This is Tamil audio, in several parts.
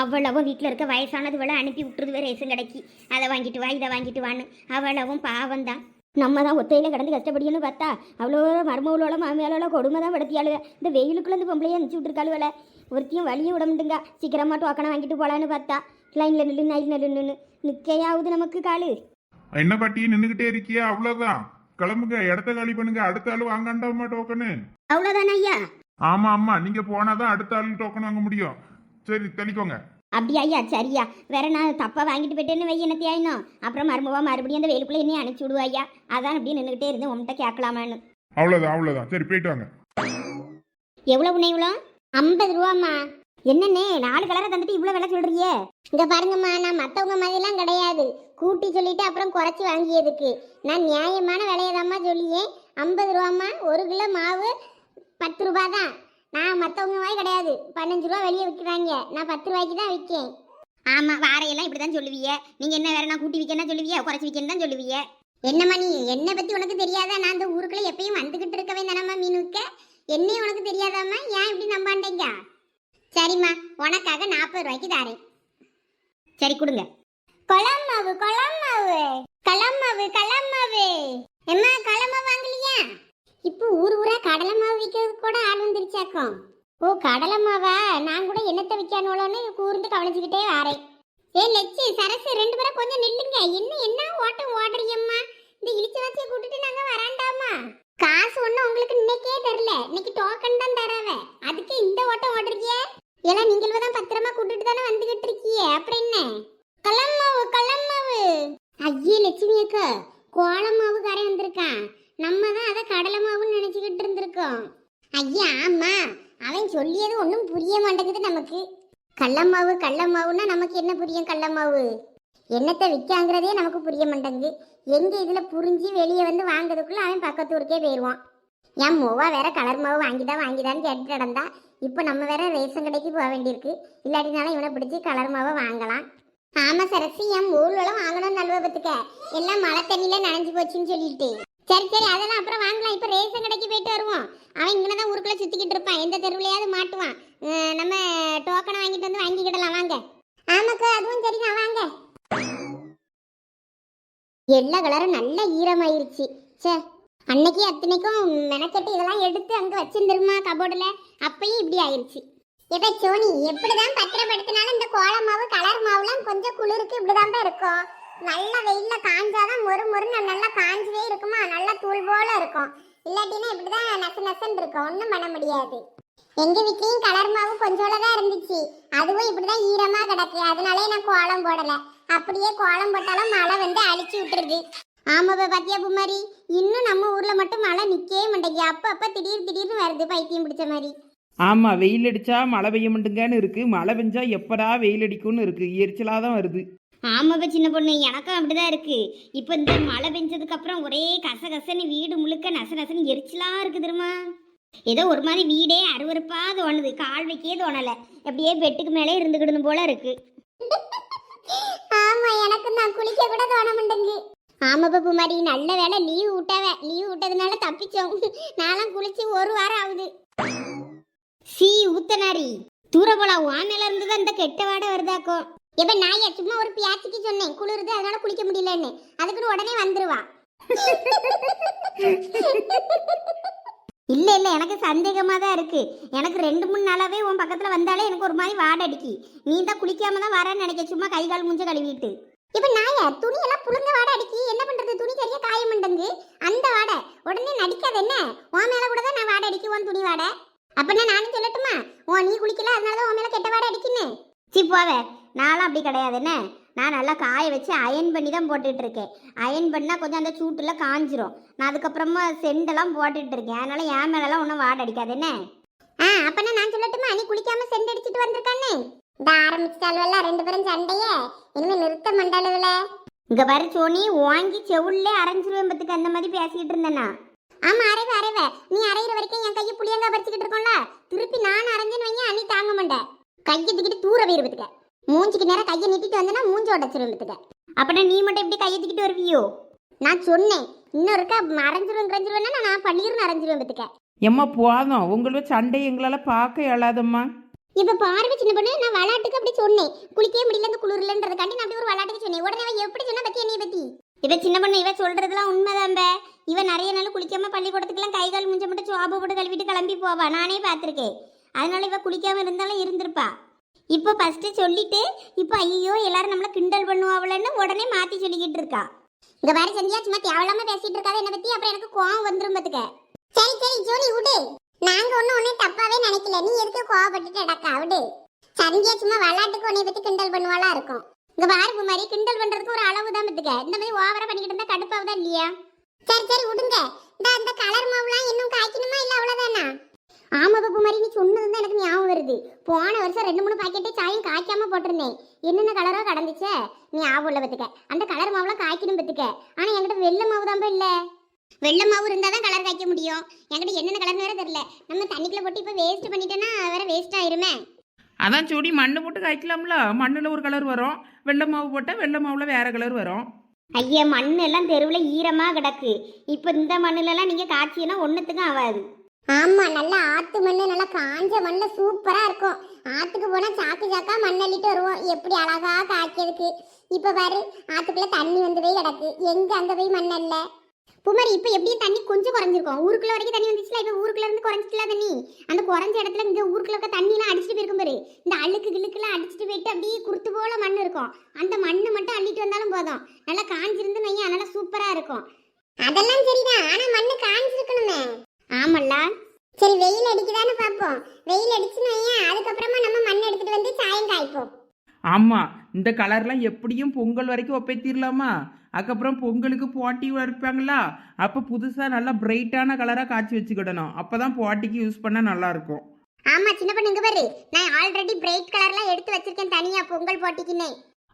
அவ்வளவும் வீட்டில் இருக்க வயசானது வேலை அனுப்பி விட்டுருது ரேஷன் கடைக்கு. அதை வாங்கிட்டு வா இதை வாங்கிட்டு வான்னு. அவ்வளவும் பாவம் தான் நம்ம தான் ஒத்தையில் கிடந்து கஷ்டப்படியும்னு பார்த்தா அவ்வளோ மருமகளோட மாமியாலோட கொடுமை தான் படுத்தியாளுக இந்த வெயிலுக்குள்ள இந்த பொம்பளையை அனுப்பிச்சி விட்டுருக்காளுவல ஒருத்தையும் வழியை விட முடியுங்க சீக்கிரமா டோக்கனை வாங்கிட்டு போகலான்னு பார்த்தா. லைனில் நில்லு நைல் நில்லுன்னு. நிற்கையாவது நமக்கு காலு. என்ன பாட்டி நின்னுகிட்டே இருக்கியா? அவ்வளவுதான். கிளம்புங்க. இடத்த காலி பண்ணுங்க. அடுத்த ஆளு வாங்காண்டாமா டோக்கனு. அவ்வளோதானே ஐயா? ஆமா ஆமா. நீங்க போனாதான் அடுத்த ஆளு டோக்கன் வாங்க முடியும். சரி தள்ளிக்கோங்க. அப்படியா ஐயா சரியா. வேற நான் தப்பா வாங்கிட்டு போயிட்டேன்னு வை என்ன தேயினோ அப்புறம் மருமவா மறுபடியும் அந்த வெயிலுக்குள்ள என்னையும் அனுப்பிச்சி விடுவா ஐயா. அதான் அப்படியே நின்றுக்கிட்டே இருந்தேன் உன்கிட்ட கேட்கலாமான்னு. அவ்வளவுதான் அவ்வளவுதான். சரி போயிட்டு வாங்க. எவ்வளவு இவ்வளோ? ஐம்பது ரூபாம்மா. என்னண்ணே நாலு கலரை தந்துட்டு இவ்வளோ விலை சொல்றியே இங்க பாருங்கம்மா நான் மத்தவங்க மாதிரிலாம் கிடையாது. கூட்டி சொல்லிட்டு அப்புறம் குறைச்சி வாங்கியதுக்கு. நான் நியாயமான விலையதாம்மா சொல்லியேன் ஐம்பது ரூபாம்மா ஒரு கிலோ மாவு பத்து ரூபா தான் நான் மற்றவங்க மாதிரி கிடையாது. பதினஞ்சு ரூபா வெளியே விற்கிறாங்க நான் பத்து ரூபாய்க்கு தான் விற்கேன் ஆமா வாரையெல்லாம் இப்படி தான் சொல்லுவீங்க நீங்க என்ன வேற நான் கூட்டி விற்கணும் சொல்லுவீங்க குறைச்சி விற்கணும் தான் சொல்லுவீங்க என்னம்மா நீ? என்னை பற்றி உனக்கு தெரியாதா? நான் இந்த ஊருக்குள்ள எப்பயும் வந்துகிட்டு இருக்கவே தானம்மா மீன் விற்க என்னையும் உனக்கு தெரியாதாம்மா? ஏன் இப்படி நம்பாண்டீங்க? சரிம்மா உனக்காக நாற்பது ரூபாய்க்கு தாரேன். சரி கொடுங்க. கொலம் மாவு கொலம் மாவு களம் மாவு களம் மாவு எம்மா களம் மாவு வாங்கலையா? இப்போ ஊர் ஊரா கடலை மாவு விற்கிறதுக்கு கூட ஆள் வந்துருச்சாக்கும். ஓ கடலை மாவா? நான் கூட என்னத்தை விற்கானோலோன்னு கூர்ந்து கவனிச்சுக்கிட்டே வாரேன். ஏ லட்சு சரசு ரெண்டு பேரும் கொஞ்சம் நில்லுங்க. இன்னும் என்ன ஓட்டம் ஓடுறீங்கம்மா? இந்த இழிச்ச வச்சு கூட்டிட்டு நாங்க வராண்டாமா? காசு ஒண்ணு உங்களுக்கு இன்னைக்கே தெரியல இன்னைக்கு டோக்கன் தான் தராவ. அதுக்கு இந்த ஓட்டம் ஓடுறீங்க? ஏன்னா நீங்களும் தான் பத்திரமா கூட்டிட்டு தானே வந்துகிட்டு இருக்கியே அப்புறம் என்ன? கள்ளம்மாவு கள்ளம்மாவு ஐயே லட்சுமி அக்கா மாவு காரன் வந்திருக்கான். நம்ம தான் அதை கடலை மாவுன்னு நினைச்சுக்கிட்டு இருந்திருக்கோம். ஐயா ஆமா அவன் சொல்லியது ஒன்றும் புரிய மாட்டேங்குது நமக்கு. கள்ளமாவு கள்ளமாவுன்னா நமக்கு என்ன புரியும் கள்ளமாவு என்னத்தை விற்காங்கிறதே நமக்கு புரிய மாட்டேங்குது. எங்க இதில் புரிஞ்சு வெளியே வந்து வாங்குறதுக்குள்ள அவன் பக்கத்து ஊருக்கே போயிடுவான் என் மோவா வேற கலர் மாவு வாங்கிதா வாங்கிதான்னு கேட்டு நடந்தா இப்போ நம்ம வேற ரேஷன் கடைக்கு போக வேண்டியிருக்கு. இல்லாட்டினாலும் இவனை பிடிச்சி கலர் மாவை வாங்கலாம். ஆமா சரசி என் ஊர்வலம் நல்வ பத்துக்க எல்லாம் மழை தண்ணியில நனைஞ்சு போச்சுன்னு சொல்லிட்டு. சரி சரி அதெல்லாம் அப்புறம் வாங்கலாம். இப்ப ரேஷன் கடைக்கு போயிட்டு வருவோம். அவன் இங்கே தான் ஊருக்குள்ள சுற்றிக்கிட்டு இருப்பான். எந்த தெருவிலையாவது மாட்டுவான். நம்ம டோக்கனை வாங்கிட்டு வந்து வாங்கிக்கிடலாம். வாங்க. ஆமாக்கா அதுவும் சரிதான். வாங்க. எல்லா கலரும் நல்ல ஈரமாயிருச்சு. சே அன்னைக்கு அத்தனைக்கும் மெனக்கெட்டு இதெல்லாம் எடுத்து அங்க வச்சிருந்துருமா கபோர்டுல அப்பயும் இப்படி ஆயிருச்சு. எப்ப சோனி எப்படிதான் பத்திரப்படுத்தினாலும் இந்த கோல மாவு கலர் மாவுலாம் கொஞ்சம் குளிருக்கு இப்படிதான் இருக்கும். நல்ல வெயில்ல காஞ்சாதான் மொறு மொறுன்னு நல்லா காஞ்சவே இருக்குமா? நல்லா தூள் போல இருக்கும். இல்லாட்டினா இப்படிதான் நசு நசன் இருக்கும். ஒன்றும் பண்ண முடியாது. எங்க வீட்லயும் கலர் மாவு கொஞ்சோட தான் இருந்துச்சு. அதுவும் இப்படிதான் ஈரமா கிடக்கு. அதனாலே நான் கோலம் போடல. அப்படியே கோலம் போட்டாலும் மழை வந்து அழிச்சு விட்டுருது. ஆமாப்பா பாத்தியா குமாரி இன்னும் நம்ம ஊர்ல மட்டும் மழை நிக்கவே மாட்டேங்குது. அப்ப அப்ப திடீர் திடீர்னு வருது பைத்தியம் பிடிச்ச மாதிரி. ஆமாம் வெயில் அடித்தா மழை பெய்ய மாட்டேங்கன்னு இருக்குது மழை பெஞ்சா எப்படா வெயில் அடிக்கும்னு இருக்குது எரிச்சலாக தான் வருது. ஆமாப்பா சின்ன பொண்ணு எனக்கும் அப்படிதான் இருக்கு. இப்போ இந்த மழை பெஞ்சதுக்கு அப்புறம் ஒரே கச கசன்னு வீடு முழுக்க நச நசன்னு எரிச்சலா இருக்கு தெரியுமா? ஏதோ ஒரு மாதிரி வீடே அருவருப்பா தோணுது. கால் வைக்கே தோணல. அப்படியே பெட்டுக்கு மேலே இருந்துக்கிடணும் போல இருக்கு. ஆமா எனக்கு நான் குளிக்க கூட தோண மாட்டேங்குது. ஆமா பாப்பு மாதிரி நல்ல வேலை லீவ் விட்டாவ லீவ் விட்டதுனால தப்பிச்சோம். நான்லாம் குளிச்சு ஒரு வாரம் ஆகுது. சி ஊத்தனாரி. தூர போலாம் வானில இருந்து தான் இந்த கெட்ட வாடை வருதாக்கும். எப்ப நான் ஏன் சும்மா ஒரு பியாச்சிக்கு சொன்னேன். குளிருது அதனால குளிக்க முடியலன்னு. அதுக்குன்னு உடனே வந்துருவா. இல்ல இல்ல எனக்கு சந்தேகமா தான் இருக்கு. எனக்கு ரெண்டு மூணு நாளாவே உன் பக்கத்துல வந்தாலே எனக்கு ஒரு மாதிரி வாடை அடிக்கி நீ தான் குளிக்காம தான் வரேன்னு நினைக்க சும்மா கை கால் முஞ்ச கழுவிட்டு. இப்ப நாயா துணி எல்லாம் புழுங்க வாடை அடிக்கி என்ன பண்றது? துணி சரியா காய மாட்டேங்குது அந்த வாடை. உடனே நடிக்காது என்ன? உன் மேல கூட தான் நான் வாடை அடிக்கு உன் துணி வாட. அப்படின்னா நானும் சொல்லட்டுமா? உன் நீ குளிக்கல அதனால தான் உன் மேல கெட்ட வாடை அடிக்கின்னு. சி போவே. நான்லாம் அப்படி கிடையாது. என்ன? நான் நல்லா காய வச்சு அயன் பண்ணி தான் போட்டுட்டு இருக்கேன் அயன் பண்ணால் கொஞ்சம் அந்த சூட்டில் காஞ்சிரும். நான் அதுக்கப்புறமா செண்டெல்லாம் போட்டுட்டு இருக்கேன் அதனால என் மேலெல்லாம் ஒன்றும் வாட அடிக்காது. என்ன? ஆ அப்பனா நான் சொல்லட்டுமா? நீ குளிக்காம செண்ட் அடிச்சிட்டு வந்திருக்கானே? இந்த ஆரம்பிச்சிட்டாலுவல ரெண்டு பேரும் சண்டையே. இனிமே நிறுத்த மண்டாளுவல இங்கே பாரு சோனி வாங்கி செவுள்ளே அரைஞ்சிருவேன் பத்துக்கு. அந்த மாதிரி பேசிக்கிட்டு இருந்தேனா ஆமா அரைவ அரைவ. நீ அரைகிற வரைக்கும் என் கையை புளியங்கா பறிச்சுக்கிட்டு இருக்கோம்ல. திருப்பி நான் அரைஞ்சேன்னு வைங்க அன்னி தாங்க மாட்டேன் கையை தூக்கிட்டு தூர போயிருப்பதுக்க மூஞ்சிக்கு நேரம் கையை நீட்டிட்டு வந்தேன்னா மூஞ்சி உடச்சிருவதுக்க அப்படின்னா நீ மட்டும் எப்படி கையை தூக்கிட்டு வருவியோ? நான் சொன்னேன். இன்னொருக்கா அரைஞ்சிருவேன் கரைஞ்சிருவேன்னா நான் பள்ளியிருந்து அரைஞ்சிருவேன் பத்துக்க எம்மா போதும் உங்களோட சண்டை எங்களால் பார்க்க இயலாதம்மா. இப்ப பார்வை சின்ன பொண்ணு நான் விளையாட்டுக்கு அப்படி சொன்னேன். குளிக்கவே முடியல இந்த குளிர்லன்றதுக்காண்டி நான் அப்படி ஒரு விளையாட்டுக்கு சொன்னேன். உடனே எப்படி சொன்னா பத்தி என்னைய பத்தி? இவ சின்ன பொண்ணு இவ சொல்றதுலாம் உண்மைதான் பே. இவ நிறைய நாள் குளிக்காம பள்ளிக்கூடத்துக்குலாம் கை கால் முஞ்ச மட்டும் சோப்பு போட்டு கழுவிட்டு கிளம்பி போவா. நானே பார்த்துருக்கேன். அதனால இவ குளிக்காம இருந்தாலும் இருந்திருப்பா. இப்போ ஃபஸ்ட்டு சொல்லிட்டு இப்போ ஐயோ எல்லாரும் நம்மளை கிண்டல் பண்ணுவாங்களன்னு உடனே மாற்றி சொல்லிக்கிட்டு இருக்கா. இங்க பாரு சந்தியா சும்மா தேவையில்லாம பேசிட்டு இருக்காது என்னை பற்றி அப்புறம் எனக்கு கோவம் வந்துரும் பார்த்துக்க சரி சரி ஜோலி விடு. நாங்கள் ஒன்றும் ஒன்றும் தப்பாவே நினைக்கல. நீ எதுக்கு கோவப்பட்டுட்டு அடக்கா விடு. சந்தியா சும்மா விளாட்டுக்கு உன்னை பற்றி கிண்டல் பண்ணுவாளா இருக்கும். இங்கே பாரு குமாரி கிண்டல் பண்ணுறதுக்கு ஒரு அளவு தான் பார்த்துக்க இந்த மாதிரி ஓவராக பண்ணிக்கிட்டு இருந்தால் கடுப்பாவதா இல்லையா? சரி சரி விடுங்க. இந்த அந்த கலர் மாவுலாம் இன்னும் காய்க்கணுமா? இல்லை அவ்வளோதானா ஆமா பாப்பு மாதிரி நீ சொன்னது தான் எனக்கு ஞாபகம் வருது. போன வருஷம் ரெண்டு மூணு பாக்கெட்டே சாயம் காய்க்காம போட்டிருந்தேன். என்னென்ன கலரோ கடந்துச்சே? நீ ஞாபகம் இல்ல பத்துக்க. அந்த கலர் மாவுலாம் காய்க்கணும் பத்துக்க. ஆனா என்கிட்ட வெள்ளை மாவு தான் இல்ல. வெள்ளை மாவு இருந்தா தான் கலர் காய்க்க முடியும். என்கிட்ட என்னென்ன கலர்னு வேற தெரியல. நம்ம தண்ணிக்குள்ள போட்டு இப்ப வேஸ்ட் பண்ணிட்டேன்னா வேற வேஸ்ட் ஆயிருமே. அதான் சோடி மண்ணு போட்டு காய்க்கலாம்ல. மண்ணில் ஒரு கலர் வரும். வெள்ளை மாவு போட்டால் வெள்ளை மாவில் வேற கலர் வரும். ஐயா மண் எல்லாம் தெருவில் ஈரமா கிடக்கு. இப்போ இந்த மண்ணுல எல்லாம் நீங்க காய்ச்சினா ஒன்னுத்துக்கும் ஆகாது ஆமா நல்லா ஆத்து மண்ணு நல்லா காஞ்ச மண்ணு சூப்பரா இருக்கும். ஆத்துக்கு போனா சாக்கு சாக்கா மண் அள்ளிட்டு வருவோம். எப்படி அழகா காய்க்கிறதுக்கு. இப்ப பாரு ஆத்துக்குள்ள தண்ணி வந்ததே கிடக்கு. எங்க அங்க போய் மண்ணல்ல புமரி இப்ப எப்படியும் தண்ணி கொஞ்சம் குறைஞ்சிருக்கும். ஊருக்குள்ள வரைக்கும் தண்ணி வந்துச்சுல இப்ப ஊருக்குள்ள இருந்து குறைஞ்சிட்டுல தண்ணி? அந்த குறைஞ்ச இடத்துல இங்க ஊருக்குள்ள இருக்க தண்ணி எல்லாம் அடிச்சுட்டு போயிருக்கும் பாரு. இந்த அழுக்கு கிழுக்குலாம் அடிச்சுட்டு போயிட்டு அப்படியே குருத்து போல மண் இருக்கும். அந்த மண்ணை மட்டும் அள்ளிட்டு வந்தாலும் போதும். நல்லா காஞ்சிருந்து நையா நல்லா சூப்பரா இருக்கும். அதெல்லாம் சரிதான். ஆனா மண்ணு காஞ்சிருக்க சரி வெயில் அடிக்குதான்னு பாப்போம். வெயில் அடிச்சுன்னு வையேன், அதுக்கப்புறமா நம்ம மண் எடுத்துட்டு வந்து சாயம் காய்ப்போம். ஆமாம் இந்த கலர்லாம் எப்படியும் பொங்கல் வரைக்கும் ஒப்பேத்திரலாமா? அதுக்கப்புறம் பொங்கலுக்கு போட்டி வைப்பாங்களா? அப்போ புதுசாக நல்லா பிரைட்டான கலராக காய்ச்சி வச்சுக்கிடணும். அப்போ தான் போட்டிக்கு யூஸ் பண்ண நல்லாயிருக்கும். ஆமா சின்ன பொண்ணு இங்க பாரு. நான் ஆல்ரெடி பிரைட் கலர்லாம் எடுத்து வச்சிருக்கேன் தனியா பொங்கல் போட்டிக்குன்னே.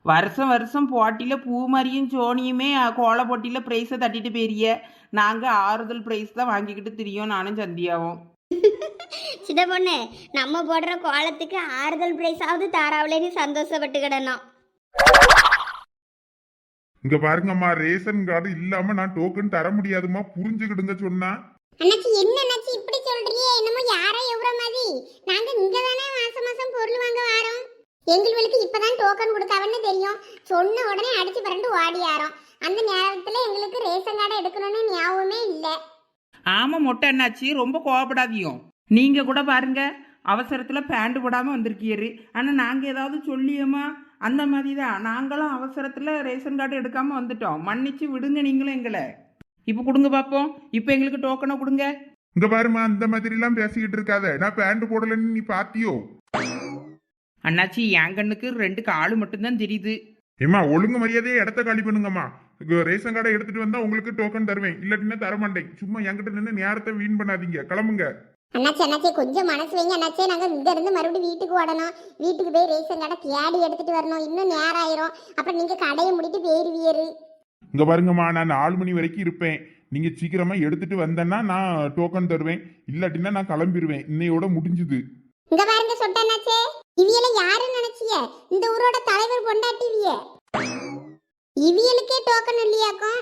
வருஷம் வருஷம் போட்டியில் பூமாரியும் சோனியுமே கோல போட்டியில் ப்ரைஸை தட்டிட்டு போயிரிய நாங்கள் ஆறுதல் ப்ரைஸ் தான் வாங்கிக்கிட்டு திரியோம். நானும் சந்தியாவும். சின்ன பொண்ணு நம்ம போடுற கோலத்துக்கு ஆறுதல் பிரைஸாவது தாராவிலேன்னு சந்தோஷப்பட்டுக்கிடணும் இங்க பாருங்கம்மா ரேஷன் கார்டு இல்லாம நான் டோக்கன் தர முடியாதும்மா புரிஞ்சுக்கிடுங்க சொன்னா. அண்ணாச்சி என்ன அண்ணாச்சி இப்படி சொல்றியே என்னமோ யாரோ எவ்வளோ மாதிரி. நாங்க இங்க தானே மாசம் மாசம் பொருள் வாங்க வரோம். எங்களுக்கு இப்பதான் டோக்கன் கொடுக்காவன்னு தெரியும். சொன்ன உடனே அடிச்சு பரண்டு ஓடி ஆறோம். அந்த நேரத்துல எங்களுக்கு ரேஷன் கார்டு எடுக்கணும்னு ஞாபகமே இல்லை. ஆமாம் மொட்டை என்னாச்சு ரொம்ப கோவப்படாதியும் நீங்கள் கூட பாருங்க அவசரத்தில் பேண்ட் போடாமல் வந்திருக்கீரு. ஆனால் நாங்கள் ஏதாவது சொல்லியோமா அந்த மாதிரி தான் நாங்களும் அவசரத்தில் ரேஷன் கார்டு எடுக்காமல் வந்துட்டோம். மன்னிச்சு விடுங்க நீங்களும் எங்களை. இப்போ கொடுங்க பார்ப்போம் இப்போ எங்களுக்கு டோக்கனை கொடுங்க. இங்க பாருமா அந்த மாதிரி எல்லாம் பேசிக்கிட்டு இருக்காத. நான் பேண்ட் போடலன்னு நீ பாத்தியோ? அண்ணாச்சி என் கண்ணுக்கு ரெண்டு காலு மட்டும்தான் தெரியுது. ஏம்மா ஒழுங்கு மரியாதையே இடத்த காலி பண்ணுங்கம்மா. ரேஷன் கார்டை எடுத்துட்டு வந்தா உங்களுக்கு டோக்கன் தருவேன். இல்லாட்டினா தர மாட்டேன் சும்மா என்கிட்ட நின்று நேரத்தை வீண் பண்ணாதீங்க. கிளம்புங்க. அண்ணாச்சி அண்ணாச்சி கொஞ்சம் மனசு வைங்க. அண்ணாச்சே நாங்க இங்க இருந்து மறுபடியும் வீட்டுக்கு ஓடணும். வீட்டுக்கு போய் ரேஷன் கார்டை தேடி எடுத்துட்டு வரணும். இன்னும் நேரம் ஆயிரும் அப்புறம் நீங்க கடையை முடிட்டு போயிருவியரு இங்க பாருங்கம்மா நான் நாலு மணி வரைக்கும் இருப்பேன். நீங்க சீக்கிரமா எடுத்துட்டு வந்தேன்னா நான் டோக்கன் தருவேன். இல்லாட்டினா நான் கிளம்பிடுவேன் இன்னையோட முடிஞ்சுது. இங்க பாருங்க சொட்டனாச்சே இவியல யாருன்னு நினைச்சிய? இந்த ஊரோட தலைவர் பொண்டாட்டிவிய இவியலுக்கே டோக்கன் இல்லையாக்கும்?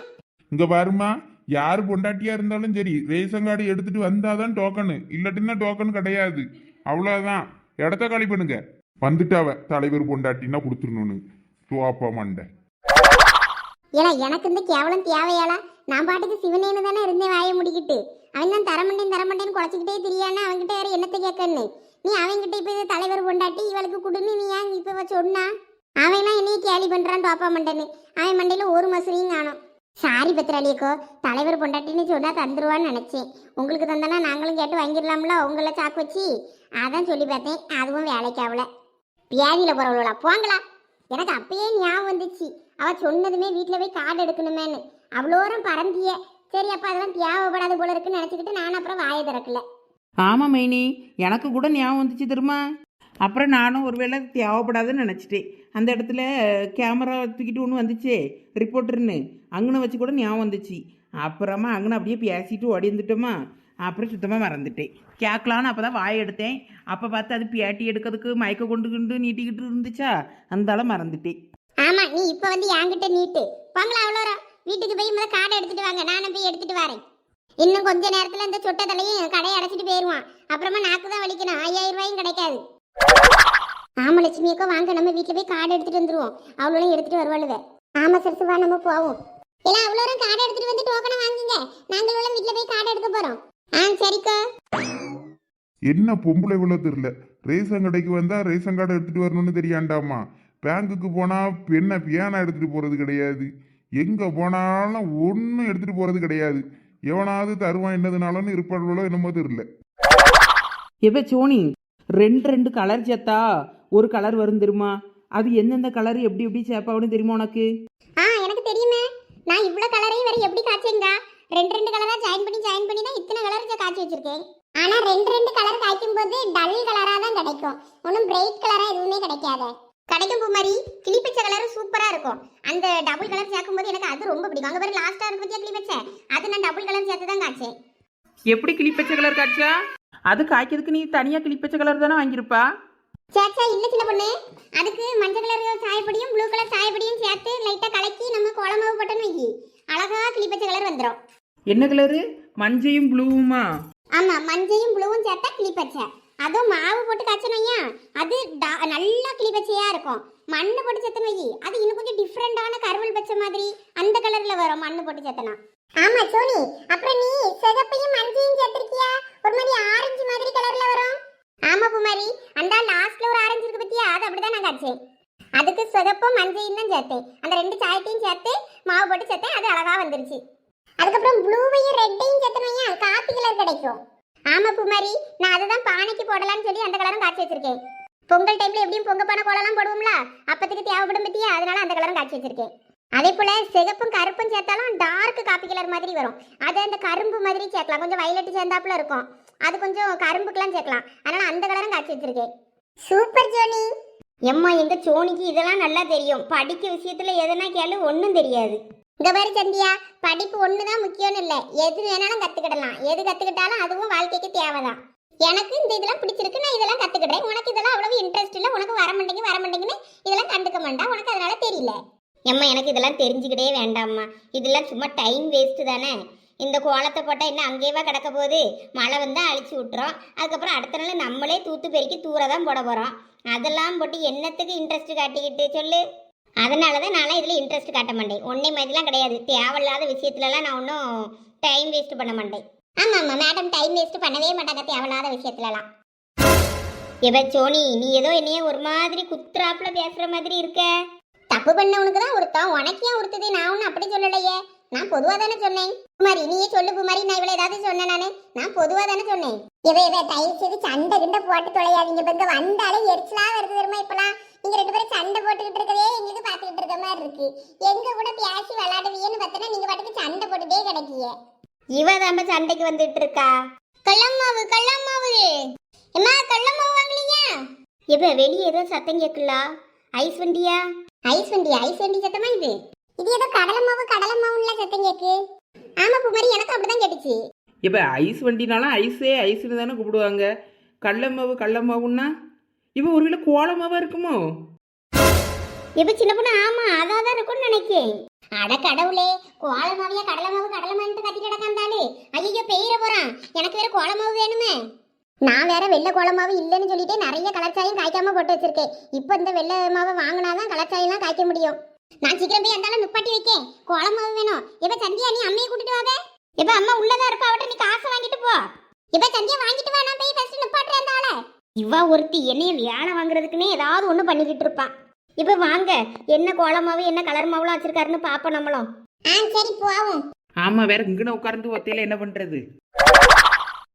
இங்க பாருமா யார் பொண்டாட்டியா இருந்தாலும் சரி ரேஷன் கார்டு எடுத்துட்டு வந்தாதான் டோக்கனு இல்லாட்டினா டோக்கன் கிடையாது. அவ்வளவுதான். இடத்த காலி பண்ணுங்க. வந்துட்டாவ தலைவர் பொண்டாட்டினா கொடுத்துடணும்னு. துவாப்பா மண்டை. ஏன்னா எனக்கு இந்த கேவலம் தேவையாளா நான் பாட்டுக்கு சிவனேன்னு தானே இருந்தேன் வாயை முடிக்கிட்டு. அவன் தான் தரமண்டேன் தரமண்டேன்னு குறைச்சிக்கிட்டே தெரியானா அவன்கிட்ட வேற என்னத்தை கேட்கன்னு நீ அவன்கிட்ட இப்போ தலைவர் பொண்டாட்டி இவளுக்கு கொடுன்னு நீ ஏன் இப்போ சொன்னா? அவன்லாம் என்னைய கேலி பண்றான் டோப்பா மண்டேன்னு அவன் மண்டையில ஒரு மசூரியும் காணும். சாரி பத்திராளியக்கோ தலைவர் பொண்டாட்டின்னு சொன்னா தந்துருவான்னு நினைச்சேன். உங்களுக்கு தந்தனா நாங்களும் கேட்டு வாங்கிடலாம்ல உங்களை சாக்கு வச்சு? அதான் சொல்லி பார்த்தேன் அதுவும் வேலைக்கு ஆகல. வியாதியில போறவளா போங்களா. எனக்கு அப்பயே ஞாபகம் வந்துச்சு. அவ சொன்னதுமே வீட்டில் போய் கார்டு எடுக்கணுமேன்னு. அவ்வளோரம் பறந்திய சரி அப்ப அதெல்லாம் தேவைப்படாது போல இருக்குன்னு நினச்சிக்கிட்டு நான் அப்புறம் வாயை திறக்கல. ஆமாம் மைனி. எனக்கு கூட ஞாபகம் வந்துச்சு தெரியுமா? அப்புறம் நானும் ஒருவேளை தேவைப்படாதுன்னு நினச்சிட்டேன். அந்த இடத்துல கேமரா தூக்கிட்டு ஒன்று வந்துச்சே ரிப்போர்ட்டர்னு அங்கனை வச்சு கூட ஞாபகம் வந்துச்சு. அப்புறமா அங்கனை அப்படியே பேசிட்டு ஓடிந்துட்டோமா அப்புறம் சுத்தமாக மறந்துட்டேன். கேட்கலான்னு அப்போ தான் வாய் எடுத்தேன். அப்போ பார்த்து அது பேட்டி எடுக்கிறதுக்கு மயக்க கொண்டு கொண்டு நீட்டிக்கிட்டு இருந்துச்சா? அந்தால மறந்துட்டேன். ஆமாம் நீ இப்போ வந்து என்கிட்ட நீட்டு. போங்களா அவ்வளோ வீட்டுக்கு போய் முதல்ல காடை எடுத்துட்டு வாங்க. நானும் போய் எடுத்துட்டு வரேன். இன்னும் கொஞ்ச நேரத்தில் இந்த சொட்ட தலையும் கடையை அடைச்சிட்டு போயிடுவான் அப்புறமா நாக்கு தான் வலிக்கணும். ஐயாயிரம் ரூபாயும் கிடைக்காது. ஆமா லட்சுமி அக்கா வாங்க நம்ம வீட்டுல போய் கார்டு எடுத்துட்டு வந்துருவோம். அவ்வளோலாம் எடுத்துட்டு வருவாளுவ. ஆமா சரசு வா நம்ம போவோம். இல்ல அவ்வளோ கார்டு எடுத்துட்டு வந்து டோக்கனை வாங்குங்க. நாங்களும் வீட்டுல போய் கார்டு எடுக்க போறோம். ஆ சரிக்கா. என்ன பொம்பளை இவ்வளோ தெரியல? ரேஷன் கடைக்கு வந்தா ரேஷன் கார்டு எடுத்துட்டு வரணும்னு தெரியாண்டாமா? பேங்குக்கு போனா என்ன பியானா எடுத்துட்டு போறது கிடையாது. எங்க போனாலும் ஒன்றும் எடுத்துட்டு போறது கிடையாது. எவனாவது தருவான் என்னதுனாலும் இருப்பாளோ என்னமோ தெரியல. எப்ப சோனி? ரெண்டு ரெண்டு கலர் சேர்த்தா ஒரு கலர் வரும் தெரியுமா? அது எந்தெந்த கலர் எப்படி எப்படி சேப்பாவுன்னு தெரியுமா உனக்கு? ஆ எனக்கு தெரியுமே. நான் இவ்வளவு கலரையும் வேற எப்படி காய்ச்சேங்க ரெண்டு ரெண்டு கலரா ஜாயின் பண்ணி ஜாயின் பண்ணி தான் இத்தனை கலர் காய்ச்சி வச்சிருக்கேன். ஆனா ரெண்டு ரெண்டு கலர் காய்க்கும் போது டல் கலரா தான் கிடைக்கும். ஒன்றும் பிரைட் கலரா எதுவுமே கிடைக்காது. கிடைக்கும் பூமாரி கிளிப்பச்சை கலர் சூப்பரா இருக்கும். அந்த டபுள் கலர் சேர்க்கும் போது எனக்கு அது ரொம்ப பிடிக்கும். அங்க பாரு லாஸ்டா இருக்கு பத்தியா கிளிப்பச்சை? அது நான் டபுள் கலர் சேர்த்து தான் காய்ச்சேன். எப்படி கிளிப்பச்சை கலர் காய்ச்சா? அது காய்க்கிறதுக்கு நீ தனியாக கிளிப்பச்சை கலர் தானே வாங்கியிருப்பா? சேச்சா இல்ல சின்ன பொண்ணு. அதுக்கு மஞ்சள் கலர் சாயப்படியும் ப்ளூ கலர் சாயப்படியும் சேர்த்து லைட்டா கலக்கி நம்ம குழம்பு போட்டோன்னு வைக்கி அழகா கிளிப்பச்சை கலர் வந்துடும் என்ன கலரு மஞ்சையும் ப்ளூவுமா ஆமா மஞ்சையும் ப்ளூவும் சேர்த்தா கிளிப்பச்சை அதுவும் மாவு போட்டு காய்ச்சணும்யா அது நல்லா கிளிப்பச்சையா இருக்கும். மண்ணு போட்டு சேர்த்தன வை அது இன்னும் கொஞ்சம் டிஃப்ரெண்டான கருவல் பச்சை மாதிரி அந்த கலர்ல வரும் மண்ணு போட்டு சேர்த்தனா ஆமா சோனி. அப்புறம் நீ சிகப்பையும் மஞ்சையும் சேர்த்திருக்கியா? ஒரு மாதிரி ஆரஞ்சு மாதிரி கலர்ல வரும். ஆமா குமாரி அந்த லாஸ்ட்ல ஒரு ஆரஞ்சு இருக்கு பத்தியா? அது அப்படிதான் நான் காய்ச்சேன் அதுக்கு சிகப்பும் மஞ்சையும் தான் சேர்த்தேன். அந்த ரெண்டு சாயத்தையும் சேர்த்து மாவு போட்டு சேர்த்தேன். அது அழகா வந்துருச்சு. அதுக்கப்புறம் ப்ளூவையும் ரெட்டையும் சேர்த்தனையா காப்பி கலர் கிடைக்கும். ஆமா குமாரி நான் அதுதான் பானைக்கு போடலாம்னு சொல்லி அந்த கலரும் காய்ச்சி வச்சிருக்கேன். பொங்கல் டைம்ல எப்படியும் பொங்க பானை கோலம்லாம் போடுவோம்ல? அப்பத்துக்கு தேவைப்படும் பத்தியா? அதனால அந்த கலரும் காய்ச்சி வச்சிருக்கேன். அதே போல சிகப்பும் கருப்பும் சேர்த்தாலும் டார்க் காப்பி கலர் மாதிரி வரும். அது அந்த கரும்பு மாதிரி சேர்க்கலாம். கொஞ்சம் வயலட் சேர்ந்தாப்புல இருக்கும். அது கொஞ்சம் கரும்புக்கெல்லாம் சேர்க்கலாம். அதனால அந்த கலரும் காய்ச்சி வச்சிருக்கேன். சூப்பர் ஜோனி. எம்மா எங்க சோனிக்கு இதெல்லாம் நல்லா தெரியும். படிக்க விஷயத்துல எதனா கேளு ஒன்றும் தெரியாது. இங்க பாரு சந்தியா படிப்பு ஒண்ணுதான் முக்கியம்னு இல்ல. எது வேணாலும் கத்துக்கிடலாம். எது கத்துக்கிட்டாலும் அதுவும் வாழ்க்கைக்கு தேவைதான். எனக்கு இந்த இதெல்லாம் பிடிச்சிருக்கு. நான் இதெல்லாம் கத்துக்கிட்டேன் உனக்கு இதெல்லாம் அவ்வளவு இன்ட்ரெஸ்ட் இல்ல. உனக்கு வர மாட்டேங்குது வர மாட்டேங்குன்னு இதெல்லாம் கண்டுக்க மாட்டா. உனக்கு அதனால தெரியல. எம்மா எனக்கு இதெல்லாம் தெரிஞ்சுக்கிட்டே வேண்டாம்மா. இதெல்லாம் சும்மா டைம் வேஸ்ட்டு தானே. இந்த கோலத்தை போட்டால் என்ன அங்கேயேவா கிடக்க போகுது? மழை வந்தால் அழிச்சு விட்டுறோம் அதுக்கப்புறம் அடுத்த நாள் நம்மளே தூத்து பெருக்கி தூர தான் போட போகிறோம் அதெல்லாம் போட்டு என்னத்துக்கு இன்ட்ரெஸ்ட் காட்டிக்கிட்டு சொல்லு. அதனால தான் நான்லாம் இதில் இன்ட்ரெஸ்ட் காட்ட மாட்டேன். ஒன்றே மாதிரிலாம் கிடையாது. தேவையில்லாத விஷயத்துலலாம் நான் ஒன்றும் டைம் வேஸ்ட் பண்ண மாட்டேன். ஆமாம் ஆமாம் மேடம் டைம் வேஸ்ட் பண்ணவே மாட்டாங்க தேவையில்லாத விஷயத்துலலாம். இவ சோனி நீ ஏதோ என்னைய ஒரு மாதிரி குத்துறாப்புல பேசுகிற மாதிரி இருக்க. தப்பு பண்ணவனுக்கு தான் ஒருத்தன் உனக்கு ஏன் நான் ஒன்னும் அப்படி சொல்லலையே. நான் பொதுவா தானே சொன்னேன். குமாரி நீயே சொல்லு குமாரி நான் இவ்வளவு ஏதாவது சொன்னேன் நானு. நான் பொதுவா தானே சொன்னேன். இவ இவ தயவு செய்து சண்டை கிண்ட போட்டு தொலையாதீங்க. இப்ப இங்க வந்தாலே எரிச்சலா வருது தெரியுமா இப்பலாம் நீங்க ரெண்டு பேரும் சண்டை போட்டுக்கிட்டு இருக்கதே எங்களுக்கு பாத்துக்கிட்டு இருக்க மாதிரி இருக்கு. எங்க கூட பேசி விளாடுவீன்னு பார்த்தனா நீங்க பாட்டுக்கு சண்டை போட்டுட்டே கிடைக்கிய இவ தாம சண்டைக்கு வந்துட்டு இருக்கா? கள்ளம்மாவு கள்ளம்மாவு. என்ன கள்ளம்மாவு வாங்கலையா இவ வெளியே ஏதோ சத்தம் கேட்கலா? ஐஸ் வண்டியா? ஐஸ் வண்டி ஐஸ் வண்டி சத்தமா இது? இது ஏதோ கடலை மாவு கடலை மாவுல சத்தம் கேக்கு. ஆமா குமாரி எனக்கு அப்படிதான் கேட்டுச்சு. இப்போ ஐஸ் வண்டினாலும் ஐஸே ஐஸ்னு தானே கூப்பிடுவாங்க. கடலமாவு கடலமாவுன்னா இப்போ ஒருவேளை கோலமாவா இருக்குமோ? இப்ப சின்ன பொண்ணு ஆமா அதான் தான் இருக்கும்னு நினைக்கேன். அட கடவுளே கோலமாவியா கடலை மாவு கடலை மாவுன்னு கத்தி கிடக்காந்தாலே. ஐயோ பெயிர போறான். எனக்கு வேற கோலமாவு வேணுமே. நான் வேற வெள்ளை கோலமாவு இல்லைன்னு சொல்லிட்டு நிறைய கலர் சாயம் காய்க்காம போட்டு வச்சிருக்கேன். இப்போ இந்த வெள்ளை மாவை வாங்கினாதான் கலர் சாயம்லாம் காய்க்க முடியும். நான் சீக்கிரம் போய் அந்த நுப்பாட்டி வைக்கேன். கோலமாவு வேணும். இப்ப சந்தியா நீ அம்மையை கூட்டிட்டு வாவே? இப்ப அம்மா உள்ளதா இருப்பா அவட்ட நீ காசை வாங்கிட்டு போ. இப்ப சந்தியா வாங்கிட்டு வா நான் போய் ஃபர்ஸ்ட் நுப்பாட்டுறேன் அந்த இவ ஒருத்தி என்னைய வேலை வாங்குறதுக்குன்னே ஏதாவது ஒண்ணு பண்ணிக்கிட்டு இருப்பான் இப்ப வாங்க என்ன கோலமாவு என்ன கலர் மாவுலாம் வச்சிருக்காருன்னு பாப்போம் நம்மளும். ஆ சரி போவோம். ஆமாம் வேற இங்கன உட்கார்ந்து ஒத்தையில என்ன பண்ணுறது